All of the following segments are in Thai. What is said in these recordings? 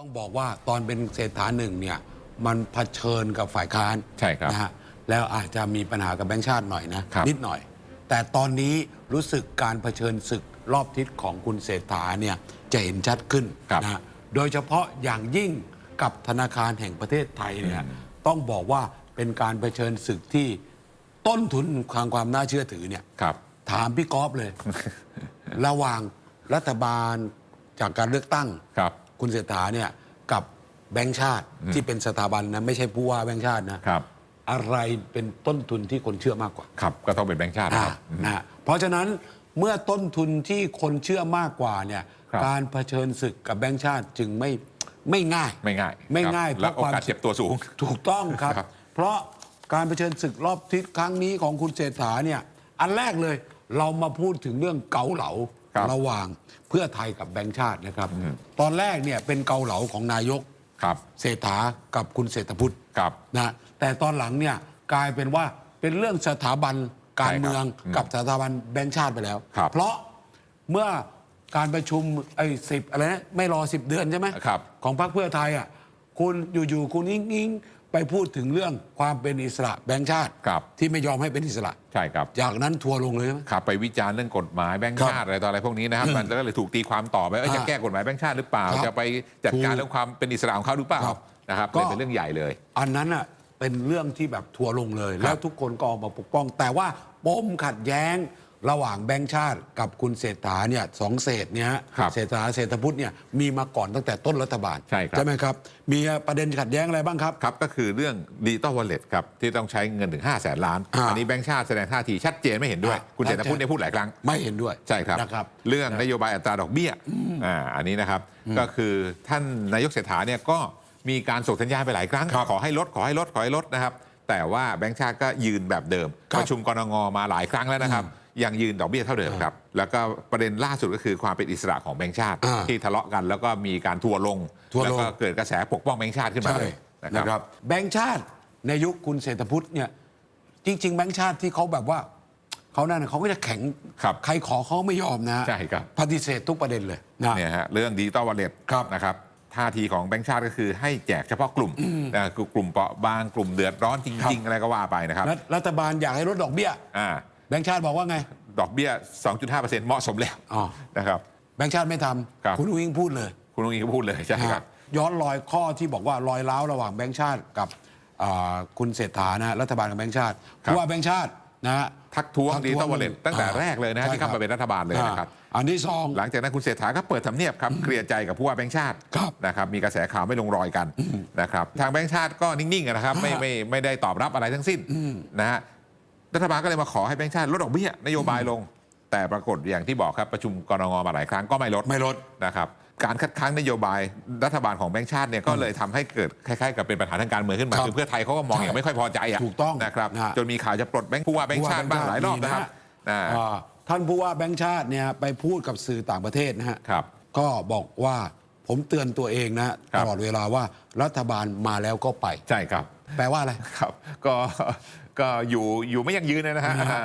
ต้องบอกว่าตอนเป็นเศรษฐาหนึ่งเนี่ยมันเผชิญกับฝ่ายค้านใช่ครับนะฮะแล้วอาจจะมีปัญหากับแบงค์ชาติหน่อยนะ ครับ นิดหน่อย แต่ตอนนี้รู้สึกการเผชิญศึกรอบทิศของคุณเศรษฐาเนี่ยจะเห็นชัดขึ้นครับนะฮะโดยเฉพาะอย่างยิ่งกับธนาคารแห่งประเทศไทยเนี่ยอืมต้องบอกว่าเป็นการเผชิญศึกที่ต้นทุนความความน่าเชื่อถือเนี่ย ครับ ถามพี่กอฟเลย ระหว่างรัฐบาลจากการเลือกตั้ง ครับ คุณเศรษฐาเนี่ยกับแบงค์ชาติอืมที่เป็นสถาบันนะไม่ใช่ผู้ว่าแบงค์ชาตินะครับอะไรเป็นต้นทุนที่คนเชื่อมากกว่าครับก็ต้องเป็นแบงค์ชาตินะครับอ่านะฮะเพราะฉะนั้นเมื่อต้นทุนที่คนเชื่อมากกว่าเนี่ยครับการเผชิญศึกกับแบงค์ชาติจึงไม่ไม่ง่าย ไม่ง่าย ไม่ครับง่ายและเพโอราะความกาสเจ็บตัวสูงถูกต้องครับครับ เพราะการเผชิญศึกรอบทิศครั้งนี้ของคุณเศรษฐาเนี่ยอันแรกเลยเรามาพูดถึงเรื่องเกาเหลา ครับระหว่างเพื่อไทยกับแบงค์ชาตินะครับ อืม ตอนแรกเนี่ยเป็นเกาเหลาของนายก ครับ เศรษฐากับคุณเศรษฐพุทธครับนะแต่ตอนหลังเนี่ยกลายเป็นว่าเป็นเรื่องสถาบันการเมืองใช่ครับกับสถาบันแบงค์ชาติไปแล้ว ครับเพราะเมื่อการประชุมไอ้สิบอะไรนะไม่รอสิบเดือนใช่ไหมครับของพรรคเพื่อไทยอะคุณอยู่ๆคุณอิงอิง ไปพูดถึงเรื่องความเป็นอิสระแบงค์ชาติ ครับที่ไม่ยอมให้เป็นอิสระ ใช่ครับจากนั้นทัวร์ลงเลยใช่ไหมครับไปวิจารณ์เรื่องกฎหมายแบงค์ครับชาติอะไรต่ออะไรพวกนี้นะครับมันก็เลยถูกตีความต่อไปเอ้ยอ่าจะแก้กฎหมายแบงค์ชาติหรือเปล่าครับจะไปจัดการถูกเรื่องความเป็นอิสระของเขาหรือเปล่าครับนะครับก็ เลยเป็นเรื่องใหญ่เลย อันนั้นอะเป็นเรื่องที่แบบทัวร์ลงเลย แล้วทุกคนก็ออกมาปกป้อง แต่ว่าปมขัดแย้ง ระหว่างแบงค์ชาติกับคุณเศรษฐาเนี่ยสองเศษเนี่ยฮะครับเศรษฐาเศรษฐพุทธเนี่ยมีมาก่อนตั้งแต่ต้นรัฐบาลใช่ครับ ไหมครับ มีประเด็นขัดแย้งอะไรบ้างครับ ครับก็คือเรื่องดิจิตอลวอลเล็ตครับที่ต้องใช้เงินถึง 5 0 0แสนล้าน อ่าอันนี้แบงค์ชาติแสดงท่าทีชัดเจนไม่เห็นด้วย อ่าคุณเศรษฐพุทธชัดเจนเนี่ยพูดหลายครั้ง ไม่เห็นด้วยใช่ครับ นะครับ เรื่องนโยบายอัตราดอกเบี้ยอ่าอันนี้นะครับ ก็คือท่านนายกเศรษฐาเนี่ยก็มีการส่งสัญญาณไปหลายครั้งครับขอให้ลดขอให้ลดขอให้ลดนะครับ แต่ว่าแบงค์ชาติก็ยืนแบบเดิม ครับประชุมกรงงมาหลายครั้งแล้วนะครับ ยังยืนดอกเบี้ยเท่าเดิมครับ แล้วก็ประเด็นล่าสุดก็คือความเป็นอิสระของแบงค์ชาติ อ่าที่ทะเลาะกันแล้วก็มีการทัวร์ลง ทัวร์ลง แล้วก็เกิดกระแสปกป้องแบงค์ชาติขึ้นมาใช่เลยนะนะคครัรับบแบงค์ชาติในยุคคุณเศรษฐพุทธเนี่ยจริง ๆ แบงค์ชาติที่เขาแบบว่าเขานั่นน่ะเขาก็จะแข็งครับใครขอเขาไม่ยอมนะใช่ครับ ปฏิเสธทุกประเด็นเลยนะ เนี่ยฮะเรื่องดิจิตอลวอลเล็ตครับนะครับท่าทีของแบงค์ชาติก็คือให้แจกเฉพาะกลุ่มนะคือกลุ่มเปราะบางกลุ่มเดือดร้อนจครัริงบๆอะไรก็ว่าไปนะครับ รัฐรัฐบาลอยากให้ลดดอกเบี้ย อ่า แบงค์ชาติบอกว่าไง ดอกเบี้ย 2.5%เหมาะสมแล้วอ๋อ นะครับ แบงค์ชาติไม่ทครับำคุณอุ้งพูดเลยคุณลุงอิงก็พูดเลยใช่ครับฮะย้อนรอยข้อที่บอกว่ารอยร้าวระหว่างแบงค์ชาติกับอ่าคุณเศรษฐานะฮะรัฐบาลกับแบงค์ชาติครับ ผู้ว่าแบงค์ชาตินะฮะ ทักท้วงทักท้วงดิจิตอลวอลเล็ตตั้งแต่อ่าแรกเลยนะฮะใช่ที่เข้าครัมาบ เป็นรัฐบาลเลยนะครับ อ่าอันที่สอง หลังจากนั้นคุณเศรษฐาก็เปิดทำเนียบครับเคลียร์ใจกับผู้ว่าแบงค์ชาติครับนะครับมีกระแสข่าวไม่ลงรอยกันนะครับทางแบงค์ชาติก็นิ่งๆนะครับไม่ไม่ไม่ได้ตอบรับอะไรทั้งสิ้นนะฮะ รัฐบาลก็เลยมาขอให้แบงค์ชาติลดดอกเบี้ยนโยบายลง แต่ปรากฏอย่างที่บอกครับประชุมกรงมาหลายครั้งก็ไม่ลดไม่ลดนะครับการคัดค้านนโยบายรัฐบาลของแบงค์ชาติเนี่ยก็เลยทำให้เกิดคล้ายๆกับเป็นปัญหาทางการเมืองขึ้นมาครับคือเพื่อไทยเขาก็มองอย่างไม่ค่อยพอใจอะถูกต้องนะครับนะจนมีข่าวจะปลดแบงค์ผู้ว่าแบงค์ชาติบ้างหลายรอบนะครับอ่าอ่าท่านผู้ว่าแบงค์ชาติเนี่ยไปพูดกับสื่อต่างประเทศนะฮะครับก็บอกว่าผมเตือนตัวเองนะครัตบลอดเวลาว่ารัฐบาลมาแล้วก็ไปใช่ครับ แปลว่าอะไรครับ ก็ ก็อยู่อยู่ไม่ยั่งยืนเลยนะฮะนะฮะ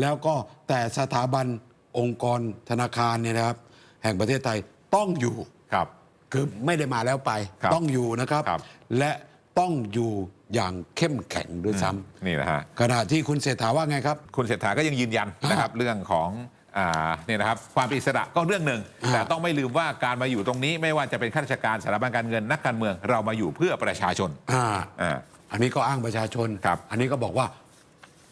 แล้วก็แต่สถาบันองค์กรธนาคารเนี่ยนะครับ แห่งประเทศไทยต้องอยู่ครับ คือไม่ได้มาแล้วไป ครับต้องอยู่นะครับ ครับ และต้องอยู่อย่างเข้มแข็งด้วยซ้ำนี่นะฮะ ขณะที่คุณเศรษฐาว่าไงครับ คุณเศรษฐาก็ยังยืนยันนะครับ เรื่องของอ่า เนี่ยนะครับความเป็นอิสระก็เรื่องหนึ่งอ่าแต่ต้องไม่ลืมว่าการมาอยู่ตรงนี้ ไม่ว่าจะเป็นข้าราชการสถาบันการเงินนักการเมืองเรามาอยู่เพื่อประชาชนอ่าอ่า อันนี้ก็อ้างประชาชน ครับอันนี้ก็บอกว่า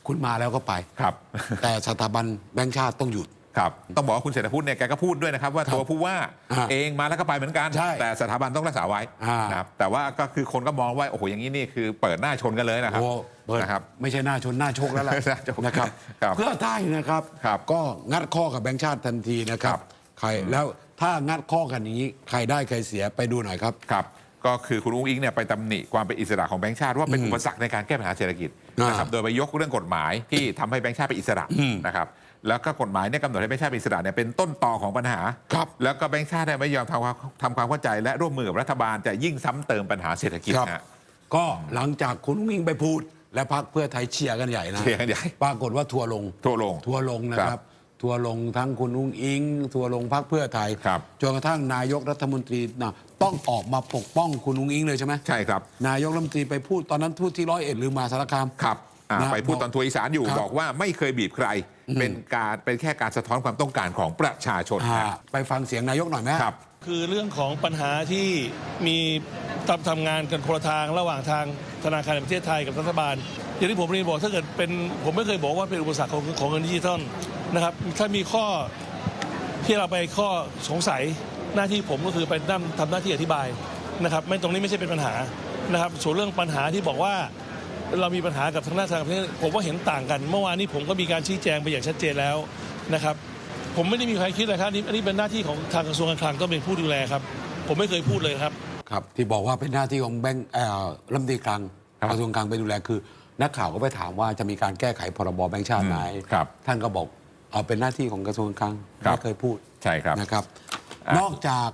คุณมาแล้วก็ไป ครับ แต่สถาบันแบงค์ชาติต้องหยุด ครับต้องบอกว่าคุณเศรษฐพุทธเนี่ยแกก็พูดด้วยนะครับ ว่าครับตัวผู้ว่าอ่าเองมาแล้วก็ไปเหมือนกัน ใช่แต่สถาบันต้องรักษาไว้อ่านนะครับแต่ว่าก็คือคนก็มองว่าโอ้โหอย่างนี้นี่คือเปิดหน้าชนกันเลยนะครับโอ้เปิด นะครับ ไม่ใช่หน้าชนหน้าชกแล้วล่ะหน้าชกนะครับ ครับเพื่อไทยนะครับ ครับก็งัดข้อกับแบงค์ชาติทันทีนะครับครับใครแล้วถ้างัดข้อกันอย่างนี้ใครได้ใครเสียไปดูหน่อยครับ ครับก็คือคุณอุ้งอิงเนี่ยไปตำหนิความเป็นอิสระของแบงค์ชาติว่าเป็นอุปสรรคในการแก้ปัญหาเศรษฐกิจอ่านนะครับโดยไปยกเรื่องกฎหมายที่ทำให้แบงค์ชาติเป็นอิสระนะครับ แล้วก็กฎหมายเนี่ยกำหนดให้แบงค์ชาติเป็นอิสระเนี่ยเป็นต้นตอของปัญหา ครับ แล้วก็แบงค์ชาติเนี่ยไม่ยอมทำความทำความเข้าใจ และร่วมมือกับรัฐบาลจะยิ่งซ้ำเติมปัญหาเศรษฐกิจครับ นะ ก็หลังจากคุณวิ่งไปพูด และพักเพื่อไทยเชียร์กันใหญ่นะเชียร์กันใหญ่ปรากฏว่าทัวร์ลง ทั่วโลงทัวร์ลงนะคครัรับบทัวร์ลงทั้งคุณอุ้งอิง ทัวร์ลงพักเพื่อไทยครับ จนกระทั่งนายกรัฐมนตรีนะต้องออกมาปกป้องคุณอุ้งอิงเลยใช่ไหมใช่ครับ นายกรัฐมนตรีไปพูดตอนนั้นพูดที่ร้อยเอ็ดหรือมหาสารคาม ครับอ่านะ ไปพูดบอกตอนทัวร์อีสานอยู่ครับบอกว่าไม่เคยบีบใคร เป็นการเป็นแค่การสะท้อนความต้องการของประชาชนอ่านะไปฟังเสียงนายกหน่อยไหมครับ คือเรื่องของปัญหาที่มีทำทำงานกันคนละทางระหว่างทางธนาคารแห่งประเทศไทยกับรัฐบาล อย่างที่ผมเรียนบอกถ้าเกิดเป็นผมไม่เคยบอกว่าเป็นอุปสรรคของของเงินดิจิทัลนะครับถ้ามีข้อที่เราไปข้อสงสัยหน้าที่ผมก็คือไปนั่งทำหน้าที่อธิบายนะครับไม่ตรงนี้ไม่ใช่เป็นปัญหานะครับส่วนเรื่องปัญหาที่บอกว่า เรามีปัญหากับทางด้านธนาคารแห่งประเทศผมว่าเห็นต่างกัน เมื่อวานนี้ผมก็มีการชี้แจงไปอย่างชัดเจนแล้วนะครับ ผมไม่ได้มีใครคิดเลยครับอันนี้อันนี้เป็นหน้าที่ของทางกระทรวงการคลังต้องเป็นผู้ดูแลครับ ผมไม่เคยพูดเลยครับ ครับ ที่บอกว่าเป็นหน้าที่ของแบงค์เอ่อรัฐมนตรีคลังครับกระทรวงคลังไปดูแลคือนักข่าวก็ไปถามว่าจะมีการแก้ไขพรบแบงค์ชาติไหมอืมครับ ท่านก็บอกเอาเป็นหน้าที่ของกระทรวงคลังครับไม่เคยพูดใช่ครับนะครับอะนอกจาก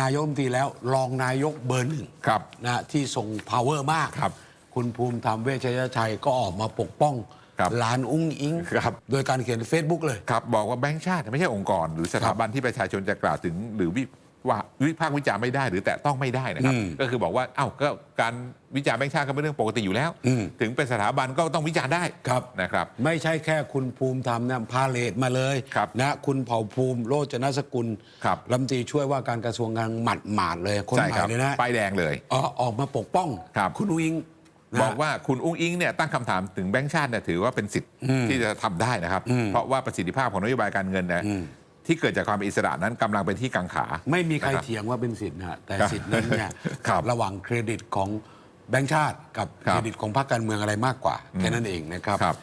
นายกรัฐมนตรีแล้วรองนายกเบอร์หนึ่งครับนะที่ทรง power มากครับ คุณภูมิธรรมเวชยชัยก็ออกมาปกป้องครับหลานอุ้งอิง ครับ โดยการเขียน Facebook เลย ครับบอกว่าแบงก์ชาติไม่ใช่องค์กร หรือสถาบันที่ประชาชนจะกล่าวถึง หรือวิว่าวิพากษ์วิจารณ์ไม่ได้หรือแตะต้องไม่ได้นะครับ อืมก็คือบอกว่าเอ้าก็การวิจารณ์แบงก์ชาติก็เป็นเรื่องปกติอยู่แล้ว อืม ถึงเป็นสถาบันก็ต้องวิจารณ์ได้ครับ นะครับ ไม่ใช่แค่คุณภูมิธรรมนะพาเลทมาเลยครับนะคุณเผ่าภูมิโรจนสกุลครับรัฐมนตรีช่วยว่าการกระทรวงการหมัดหมาดๆเลยคนใช่ใหม่ครับเลยนะป้ายแดงเลย อ๋อออกมาปกป้องครับ ณอุ้งอิงนะ บอกว่าคุณอุ้งอิงเนี่ยตั้งคำถามถึงแบงก์ชาติเนี่ยถือว่าเป็นสิทธิ์ที่จะทำได้นะครับอืมเพราะว่าประสิทธิภาพของนโยบายการเงินเนี่ยอืมที่เกิดจากความเป็นอิสระนั้นกำลังเป็นที่กังขา ไม่มีใครนะครับเถียงว่าเป็นสิทธิ์นะฮะแต่ครับสิทธิ์นั้นเนี่ยครับระหว่างเครดิตของแบงก์ชาติกับครัเคบรดิตของพรรคการเมืองอะไรมากกว่าแค่นั้นเองนะครับครับ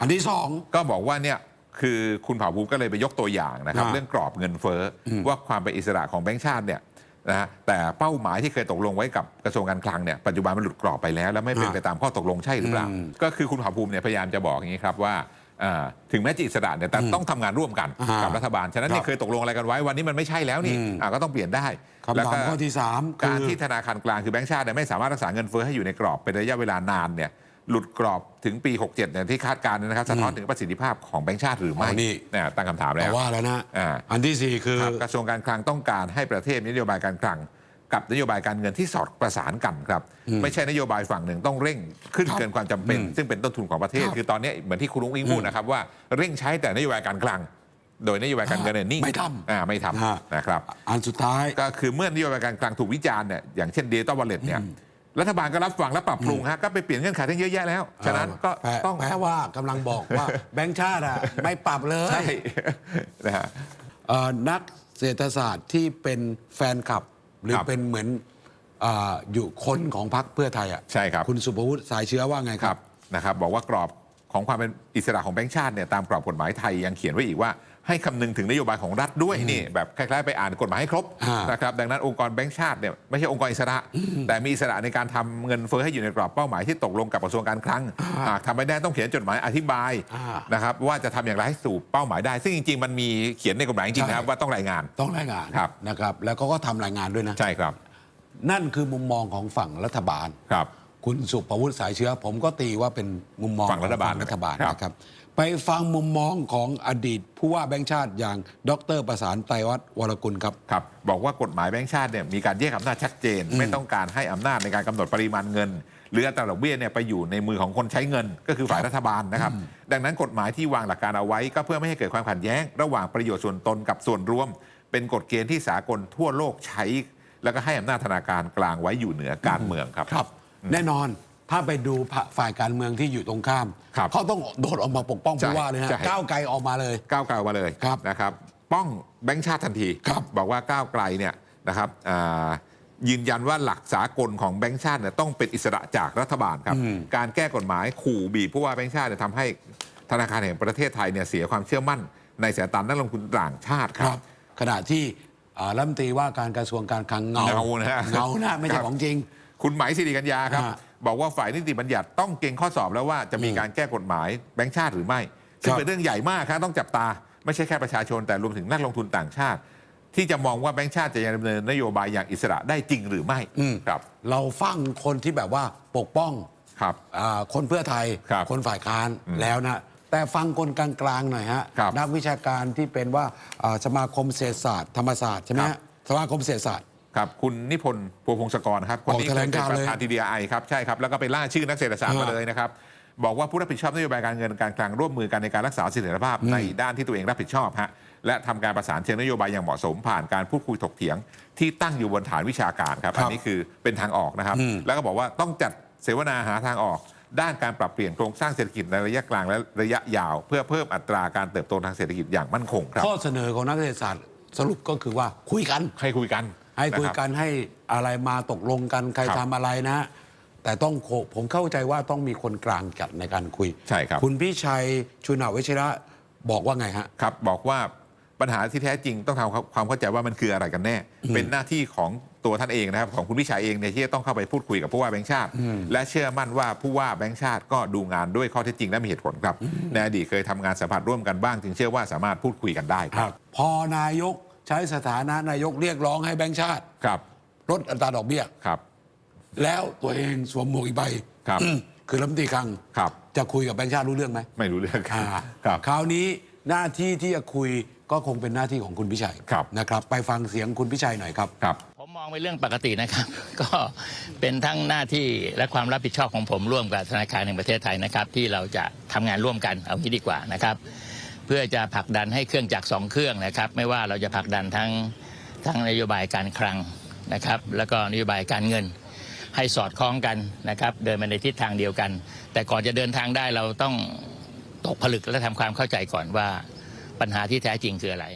อันที่สองก็บอกว่าเนี่ยคือคุณเผ่าภูมิก็เลยไปยกตัวอย่างนะครับอ่าเรื่องกรอบเงินเฟ้ออว่าความเป็นอิสระของแบงก์ชาติเนี่ย นะฮะแต่เป้าหมายที่เคยตกลงไว้กับกระทรวงการคลังเนี่ยปัจจุบันมันหลุดกรอบไปแล้ว แล้วไม่เป็นอ่าไปตามข้อตกลงใช่หรือเปล่าอืมก็คือคุณเผ่าภูมิเนี่ยพยายามจะบอกอย่างนี้ครับว่าอ่าถึงแม้จะอิสระเนี่ยแต่ต้องทำงานร่วมกันอ่ากับรัฐบาล ฉะนั้นครัเนี่ยบเคยตกลงอะไรกันไว้วันนี้มันไม่ใช่แล้วนี่อืมอ่าก็ต้องเปลี่ยนได้คำแล้วถามก็ข้อที่สามคืการอที่ธนาคารกลางคือแบงก์ชาติเนี่ยไม่สามารถรักษาเงินเฟ้อให้อยู่ในกรอบเป็นระยะเวลานานเนี่ย หลุดกรอบถึงปี 67เนี่ยที่คาดการณ์นะครับสะท้อนถึงประสิทธิภาพของแบงก์ชาติหรือไม่อ๋อนี่ เนี่ยตั้งคำถามแล้แต่ว ว่าแล้วนะอ่า อันที่สี่คือ ครับกระทรวงการคลังต้องการให้ประเทศมีนโยบายการคลัง กับนโยบายการเงินที่สอดประสานกันครับ ไม่ใช่นโยบายฝั่งหนึ่งต้องเร่งขึ้นครับเกินความจำเป็นอืมซึ่งเป็นต้นทุนของประเทศครับคือตอนนี้เหมือนที่คุณลุงอิงพูดนะครับว่าเร่งใช้แต่นโยบายการคลัง โดยนโยบายการเงินเนี่ยนิ่งไม่ทำ อ่าไม่ทฮะำนะครับ อันสุดท้าย ก็คือเมื่อนโยบายการคลังถูกวิจารณ์เนี่ยอย่างเช่นเดต้าวอลเล็ตเนี่ย รัฐบาลก็รับฟังและปรับปรุงฮะก็ไปเปลี่ยนเงื่อนไขทั้งเยอะแยะแล้ว ฉะนั้นก็แปลต้องแปลว่ากำลังบอกว่าแบงค์ชาติอะไม่ปรับเลยใช่นะฮะเอ่อนักเศรษฐศาสตร์ที่เป็นแฟนคลับ หรือครับเป็นเหมือนอาอยู่คนของพรรคเพื่อไทยอะใช่ครับคุณสุภวุฒิสายเชื้อว่าไงคครัรับบนะครับ บอกว่ากรอบของความเป็นอิสระของแบงก์ชาติเนี่ยตามกรอบกฎหมายไทยยังเขียนไว้อีกว่า ให้คำนึงถึงนโยบายของรัฐด้วยนี่แบบคล้ายๆไปอ่านกฎหมายให้ครบอ่าน นะครับดังนั้นองค์กรแบงก์ชาติเนี่ยไม่ใช่องค์กรอิสระ แต่มีอิสระในการทำเงินเฟ้อให้อยู่ในกรอบเป้าหมายที่ตกลงกับกระทรวงการคลังหากทำไม่ได้ต้องเขียนจดหมายอธิบายอ่านะครับว่าจะทำอย่างไรให้สู่เป้าหมายได้ ซึ่งจริง ๆ มันมีเขียนในกฎหมายจริงๆนะครับใช่ ว่าต้องรายงาน ต้องรายงานครับ นะครับ แล้วก็ก็ทำรายงานด้วยนะ ใช่ครับนั่นคือมุมมองของฝั่งรัฐบาล ครับ คุณสุภวุฒิสายเชื้อ ผมก็ตีว่าเป็นมุมมองฝั่งรัฐบาลของรัฐบาลครับ นะครับ ไปฟังมุมมองของอดีต ผู้ว่าแบงค์ชาติอย่างดรประสานไตรวัฒน์วรกุลครับ ครับ บอกว่ากฎหมายแบงก์ชาติเนี่ยมีการแยกอำนาจชัดเจน ไม่ต้องการให้อำนาจในการกำหนดปริมาณเงิน หรืออัตราดอกเบี้ยเนี่ยไปอยู่ในมือของคนใช้เงิน ก็คือฝ่ายรัฐบาลนะครับ ดังนั้นกฎหมายที่วางหลักการเอาไว้ ก็เพื่อไม่ให้เกิดความขัดแย้ง ระหว่างประโยชน์ส่วนตนกับส่วนรวม เป็นกฎเกณฑ์ที่สากลทั่วโลกใช้ แล้วก็ให้อำนาจธนาคารกลางไว้อยู่เหนือการเมืองครับครับ แน่นอน ถ้าไปดูฝ่ายการเมืองที่อยู่ตรงข้าม ครับเขาต้องโดดออกมาปกป้องใช่ผู้ว่าเลยฮะใช่ ก้าวไกลออกมาเลย ก้าวไกลมาเลยครับนะครับ ป้องแบงค์ชาติทันทีครับบอกว่าก้าวไกลเนี่ยนะครับอ่ายืนยันว่าหลักสากลของแบงค์ชาติเนี่ยต้องเป็นอิสระจากรัฐบาลครับการแก้กฎหมายขู่บีบผู้ว่าแบงค์ชาติเนี่ยทำให้ธนาคารแห่งประเทศไทยเนี่ยเสียความเชื่อมั่น ในสายตานักลงทุนต่างชาติคครัรับ บ ขณะที่อ่ารัฐมนตรีว่าการกระทรวงการคลังเงาเงานะฮะเงานะไม่คใช่รับ ของจริง คุณไหมายสิริกัญญาครับ ฮะ บอกว่าฝ่ายนิติบัญญัติต้องเก่งข้อสอบแล้วว่าจะมีอืมการแก้กฎหมายแบงค์ชาติหรือไม่ ซึ่งครับเป็นเรื่องใหญ่มากครับต้องจับตา ไม่ใช่แค่ประชาชนแต่รวมถึงนักลงทุนต่างชาติ ที่จะมองว่าแบงค์ชาติจะยังดำเนินนโยบายอย่างอิสระได้จริงหรือไม่อืมครับ เราฟังคนที่แบบว่าปกป้องครับอาคนเพื่อไทยครับคนฝ่ายค้านแล้วนะแต่ฟังคนกลางๆหน่อยฮะครับนักวิชาการที่เป็นว่าอ่าสมาคมเศรษฐศาสตร์ธรรมศาสตร์ใช่ไหมครัฮะบสมาคมเศรษฐศาสตร์ ครับคุณนิพนธ์ปัวพงศกรครับคนนี้ออกแถลงเป็นข่าวปเลยระธานทีดีไอครับใช่ครับแล้วก็ไปล่าชื่อนักเศรษฐศาสตร์มาอ่าเลยนะครับบอกว่าผู้รับผิดชอบนโยบายการเงินการคลังร่วมมือกันในการรักษาเสถียรภาพในด้านที่ตัวเองรับผิดชอบฮะและทำการประสานเชิงนโยบายอย่างเหมาะสมผ่านการพูดคุยถกเถียง ที่ตั้งอยู่บนฐานวิชาการครับครับอันนี้คือเป็นทางออกนะครับ แล้วก็บอกว่าต้องจัดเสวนาหาทางออก ด้านการปรับเปลี่ยนโครงสร้างเศรษฐกิจในระยะกลางและระยะยาว เพื่อเพิ่มอัตราการเติบโตทางเศรษฐกิจอย่างมั่นคงครับข้อเสนอของนักเศรษฐศาสตร์สรุปก็คือว่าคุยกันให้คุยกัน ให้คุยะรับกันให้อะไรมาตกลงกันใครครับทำอะไรนะ แต่ต้องโคผมเข้าใจว่าต้องมีคนกลางจัดในการคุยใช่ครับคุณพี่ชัยชุนาวิชระบอกว่าไงฮะครับ บอกว่าปัญหาที่แท้จริงต้องทำความเข้าใจว่ามันคืออะไรกันแน่ เป็นหน้าที่ของตัวท่านเองนะครับ ของคุณพิชัยเองเนี่ยที่จะต้องเข้าไปพูดคุยกับผู้ว่าแบงค์ชาติ และเชื่อมั่นว่าผู้ว่าแบงค์ชาติก็ดูงานด้วยข้อเท็จจริงและมีเหตุผลครับในอดีตเคยทำงานสัมผัสร่วมกันบ้าง จึงเชื่อว่าสามารถพูดคุยกันได้ครับ พอนายก ใช้สถานะนายกเรียกร้องให้แบงค์ชาติครับลดอัตราดอกเบี้ย ครับ แล้วตัวเองสวมหมวกอีกใบครับอืมคือรัฐมนตรีคลังครับ จะคุยกับแบงค์ชาติรู้เรื่องไหมไม่รู้เรื่องครัอ่าบครับ คราวนี้หน้าที่ที่จะคุยก็คงเป็นหน้าที่ของคุณพิชัยครับ นะครับ ไปฟังเสียงคุณพิชัยหน่อยครับ ครับ ผมมองเป็นเรื่องปกตินะครับ ก็เป็นทั้งหน้าที่และความรับผิดชอบของผมร่วมกับธนาคารแห่งประเทศไทยนะครับ ที่เราจะทำงานร่วมกันเอางี้ดีกว่านะครับ เพื่อจะผลักดันให้เครื่องจักรสองเครื่องนะครับ ไม่ว่าเราจะผลักดันทั้งทั้งนโยบายการคลังนะครับ แล้วก็นโยบายการเงิน ให้สอดคล้องกันนะครับ เดินไปในทิศทางเดียวกัน แต่ก่อนจะเดินทางได้เราต้องตกผลึกและทำความเข้าใจก่อนว่าปัญหาที่แท้จริงคืออะไร